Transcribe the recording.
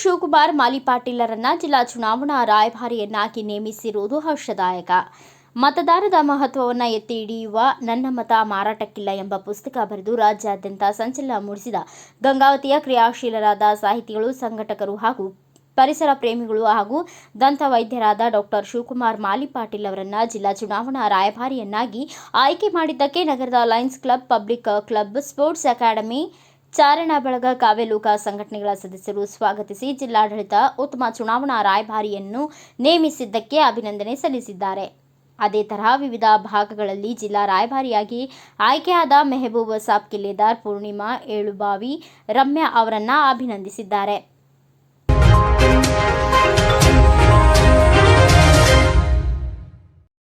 ಶಿವಕುಮಾರ್ ಮಾಲಿಪಾಟೀಲರನ್ನ ಜಿಲ್ಲಾ ಚುನಾವಣಾ ರಾಯಭಾರಿಯನ್ನಾಗಿ ನೇಮಿಸಿರುವುದು ಹರ್ಷದಾಯಕ. ಮತದಾನದ ಮಹತ್ವವನ್ನು ಎತ್ತಿ ಹಿಡಿಯುವ ನನ್ನ ಮತ ಮಾರಾಟಕ್ಕಿಲ್ಲ ಎಂಬ ಪುಸ್ತಕ ಬರೆದು ರಾಜ್ಯಾದ್ಯಂತ ಸಂಚಲನ ಮೂಡಿಸಿದ ಗಂಗಾವತಿಯ ಕ್ರಿಯಾಶೀಲರಾದ ಸಾಹಿತಿಗಳು, ಸಂಘಟಕರು ಹಾಗೂ ಪರಿಸರ ಪ್ರೇಮಿಗಳು ಹಾಗೂ ದಂತ ವೈದ್ಯರಾದ ಡಾಕ್ಟರ್ ಶಿವಕುಮಾರ್ ಮಾಲಿಪಾಟೀಲ್ ಅವರನ್ನು ಜಿಲ್ಲಾ ಚುನಾವಣಾ ರಾಯಭಾರಿಯನ್ನಾಗಿ ಆಯ್ಕೆ ಮಾಡಿದ್ದಕ್ಕೆ ನಗರದ lions club, public club, sports academy ಚಾರಣ ಬಳಗ ಕಾವ್ಯಲೋಕ ಸಂಘಟನೆಗಳ ಸದಸ್ಯರು ಸ್ವಾಗತಿಸಿ ಜಿಲ್ಲಾಡಳಿತ ಉತ್ತಮ ಚುನಾವಣಾ ರಾಯಭಾರಿಯನ್ನು ನೇಮಿಸಿದ್ದಕ್ಕೆ ಅಭಿನಂದನೆ ಸಲ್ಲಿಸಿದ್ದಾರೆ. ಅದೇ ತರಹ ವಿವಿಧ ಭಾಗಗಳಲ್ಲಿ ಜಿಲ್ಲಾ ರಾಯಭಾರಿಯಾಗಿ ಆಯ್ಕೆಯಾದ ಮೆಹಬೂಬ್ ಸಾಬ್ ಕಿಲ್ಲೆದಾರ್, ಪೂರ್ಣಿಮಾ ಏಳುಬಾವಿ ರಮ್ಯಾ ಅವರನ್ನ ಅಭಿನಂದಿಸಿದ್ದಾರೆ.